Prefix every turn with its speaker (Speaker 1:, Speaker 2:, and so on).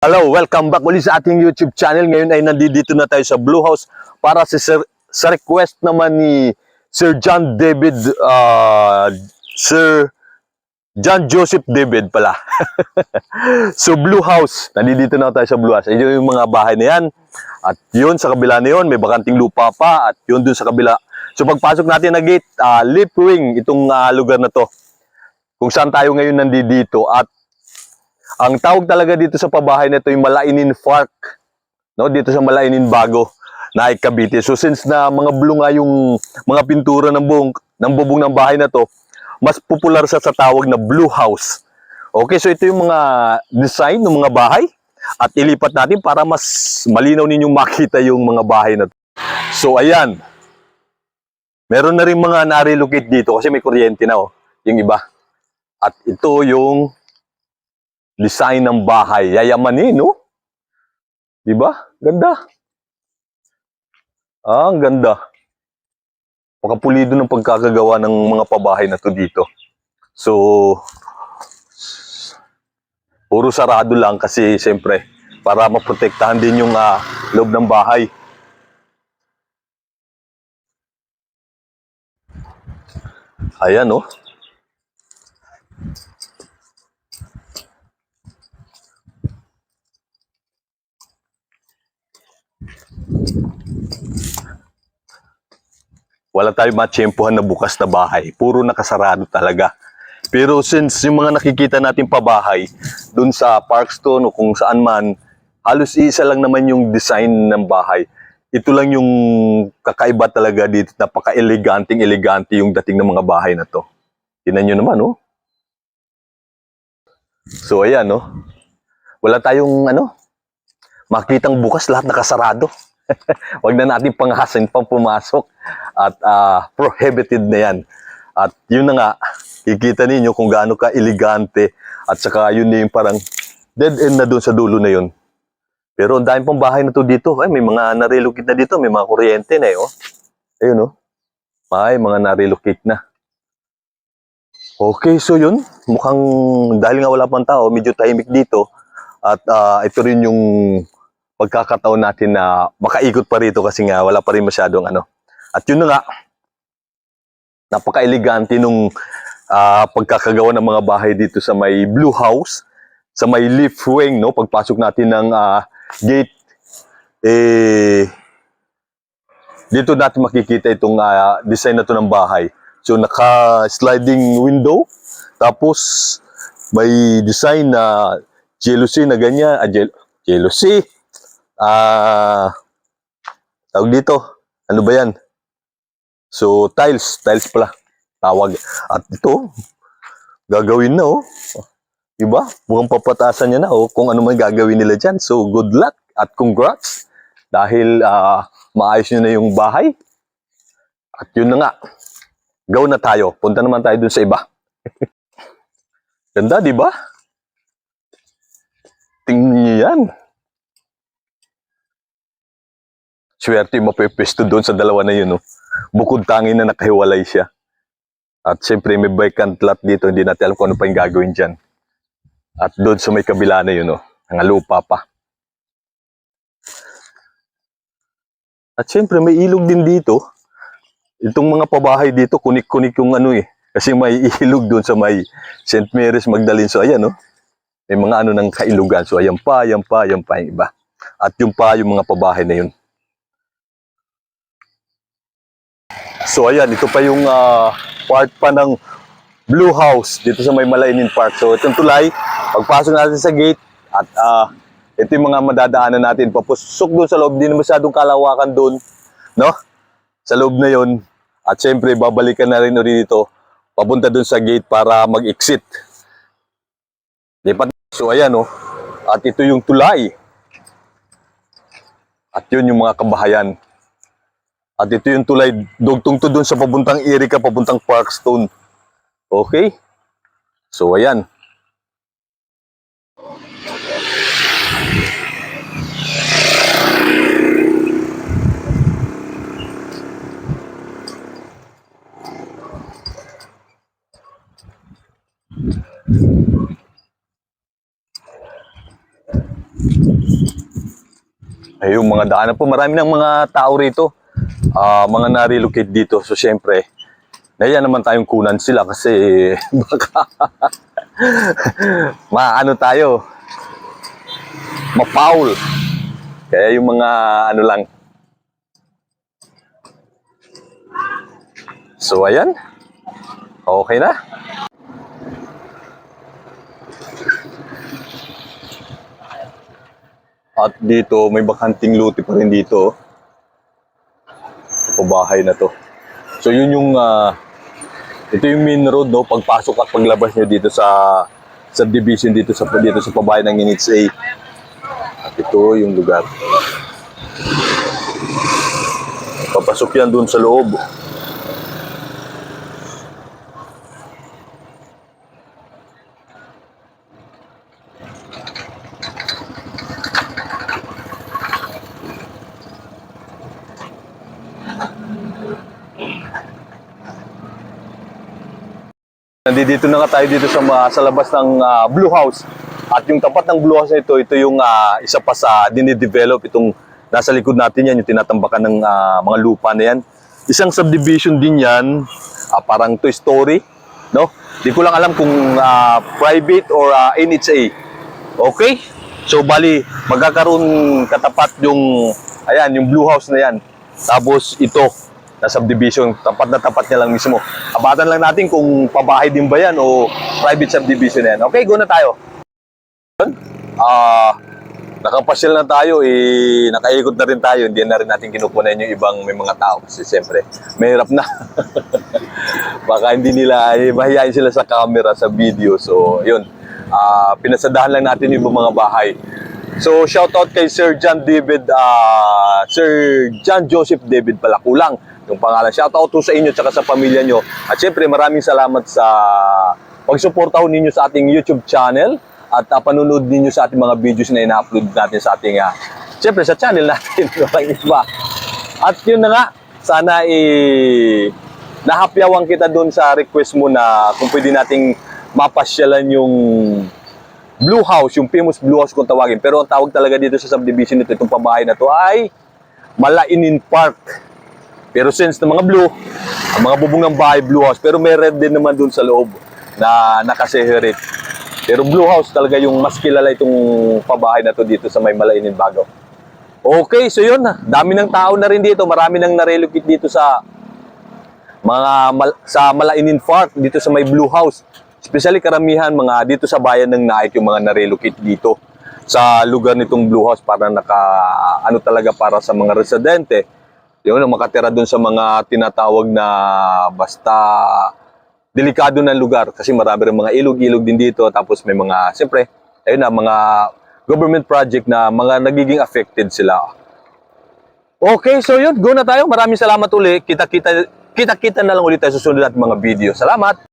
Speaker 1: Hello, welcome back ulit sa ating YouTube channel. Ngayon ay nandito na tayo sa Blue House para sa, sir- sa request naman ni Sir John David, uh, Sir John Joseph David pala. so Blue House, nandito na tayo sa Blue House. Ito yung mga bahay na yan. At yun sa kabila na yun, may bakanting lupa pa. At yun dun sa kabila. So pagpasok natin na gate, uh, lip wing itong ah, lugar na to. Kung saan tayo ngayon nandito at ang tawag talaga dito sa pabahay na ito yung Malainin Park. No, dito sa Malainin Bago na ay Cavite. So since na mga blue nga yung mga pintura ng buong ng bubong ng bahay na to, mas popular sa sa tawag na Blue House. Okay, so ito yung mga design ng mga bahay at ilipat natin para mas malinaw ninyong makita yung mga bahay na to. So ayan. Meron na rin mga na-relocate dito kasi may kuryente na oh, yung iba. At ito yung design ng bahay. Yayamanin, no? Di ba? Ganda. Ah, ang ganda. Makapulido ng pagkakagawa ng mga pabahay na to dito. So, puro sarado lang kasi siyempre para maprotektahan din yung ah, loob ng bahay. Ayan, no? Wala tayong matsyempohan na bukas na bahay. Puro nakasarado talaga. Pero since yung mga nakikita natin pabahay, dun sa Parkstone o kung saan man, halos isa lang naman yung design ng bahay. Ito lang yung kakaiba talaga dito. Napaka-eleganting elegante yung dating ng mga bahay na to. Tinan nyo naman, oh. So, ayan, no? Wala tayong, ano, makitang bukas lahat nakasarado. Huwag na natin panghasin pang pumasok at ah, prohibited na yan. At yun na nga, kikita ninyo kung gaano ka elegante at saka yun na yung parang dead end na doon sa dulo na yun. Pero ang dami pang bahay na to dito. Ay, may mga na-relocate na dito. May mga kuryente na eh. Oh. Ayun oh. May mga na-relocate na. Okay, so yun. Mukhang dahil nga wala pang tao, medyo tahimik dito. At ah, ito rin yung pagkakataon natin na makaikot pa rito kasi nga wala pa rin masyadong ano. At yun na nga, napaka-elegante nung ah, pagkakagawa ng mga bahay dito sa may Blue House, sa may leaf wing, no? Pagpasok natin ng ah, gate, eh, dito natin makikita itong ah, design na to ng bahay. So, naka-sliding window, tapos may design na jealousy na ganyan, ah, jealousy, ah, tawag dito, ano ba yan? So, tiles, tiles pala, tawag. At ito, gagawin na oh. Diba? Mukhang papatasan niya na oh, kung ano man gagawin nila dyan. So, good luck at congrats. Dahil ah, maayos nyo na yung bahay. At yun na nga, go na tayo. Punta naman tayo dun sa iba. Ganda, di ba? Tingnan niyo yan. Swerte yung mapipesto doon sa dalawa na yun. Oh. Bukod tangin na nakahiwalay siya. At siyempre may vacant lot dito. Hindi natin alam kung ano pa yung gagawin dyan. At doon sa may kabila na yun. Oh. Ang lupa pa. At siyempre may ilog din dito. Itong mga pabahay dito, kunik-kunik yung ano eh. Kasi may ilog doon sa may St. Mary's Magdalene. So ayan oh. May mga ano ng kailugan. So ayan pa, ayan pa, ayan pa yung iba. At yung pa yung mga pabahay na yun. So ayan, ito pa yung ah, part pa ng Blue House dito sa may Malainin Park. So itong tulay, pagpasok natin sa gate at ah, ito yung mga madadaanan natin. Papusok doon sa loob, hindi na masyadong kalawakan doon. No? Sa loob na yon At syempre, babalikan na rin ulit dito. Papunta doon sa gate para mag-exit. Lipat. So ayan oh. At ito yung tulay. At yun yung mga kabahayan. At ito yung tulay, dugtong to dun sa papuntang Erika, papuntang Parkstone. Okay? So, ayan. Ay, yung mga daanan po, marami ng mga tao rito. Ah, mga na-relocate dito. So, syempre, naya naman tayong kunan sila kasi baka maano tayo, mapaul. Kaya yung mga ano lang. So, ayan. Okay na. At dito, may bakanting luti pa rin dito. Ito bahay na to. So yun yung, ah, ito yung main road, no? Pagpasok at paglabas nyo dito sa subdivision dito sa dito sa pabahay ng NHA. At ito yung lugar. Papasok yan doon sa loob. Nandito na nga tayo dito sa, ma- sa labas ng ah, Blue House. At yung tapat ng Blue House na ito, ito yung ah, isa pa sa dinidevelop. Itong nasa likod natin yan, yung tinatambakan ng ah, mga lupa na yan. Isang subdivision din yan, ah, parang Toy Story. No? Di ko lang alam kung ah, private or ah, NHA. Okay? So bali, magkakaroon katapat yung, ayan, yung Blue House na yan. Tapos ito, na subdivision, tapat na tapat niya lang mismo. Abatan lang natin kung pabahay din ba yan o private subdivision yan. Okay, go na tayo. Ah, nakapasyal na tayo, eh, nakaikot na rin tayo. Hindi na rin natin kinukunan yung ibang may mga tao kasi siyempre, mahirap na. Baka hindi nila, eh, mahihayin sila sa camera, sa video. So, yun. Ah, pinasadahan lang natin yung mga bahay. So, shout out kay Sir John David, ah, Sir John Joseph David pala, kulang yung pangalan. Shout out to sa inyo at sa pamilya nyo. At syempre, maraming salamat sa pagsuporta ninyo sa ating YouTube channel at uh, panunod ninyo sa ating mga videos na ina-upload natin sa ating, uh, syempre sa channel natin, walang iba. At yun na nga, sana eh, nahapyawan kita doon sa request mo na kung pwede nating mapasyalan yung Blue House, yung famous Blue House kung tawagin. Pero ang tawag talaga dito sa subdivision nito, itong pabahay na to ay Malainin Park. Pero since ng mga blue, ang mga bubong ng bahay blue house, pero may red din naman dun sa loob na nakaseherit. Pero blue house talaga yung mas kilala itong pabahay na to dito sa may Malainin Bago. Okay, so yun. Dami ng tao na rin dito. Marami nang narelocate dito sa mga mal- sa Malainin Park dito sa may Blue House. Especially karamihan mga dito sa bayan ng Naik yung mga narelocate dito sa lugar nitong Blue House para naka ano talaga para sa mga residente. Yun, makatira doon sa mga tinatawag na basta delikado na lugar kasi marami rin mga ilog-ilog din dito tapos may mga siyempre ayun na mga government project na mga nagiging affected sila. Okay, so yun, go na tayo. Maraming salamat uli. Kita-kita kita-kita na lang ulit tayo susunod natin mga video. Salamat!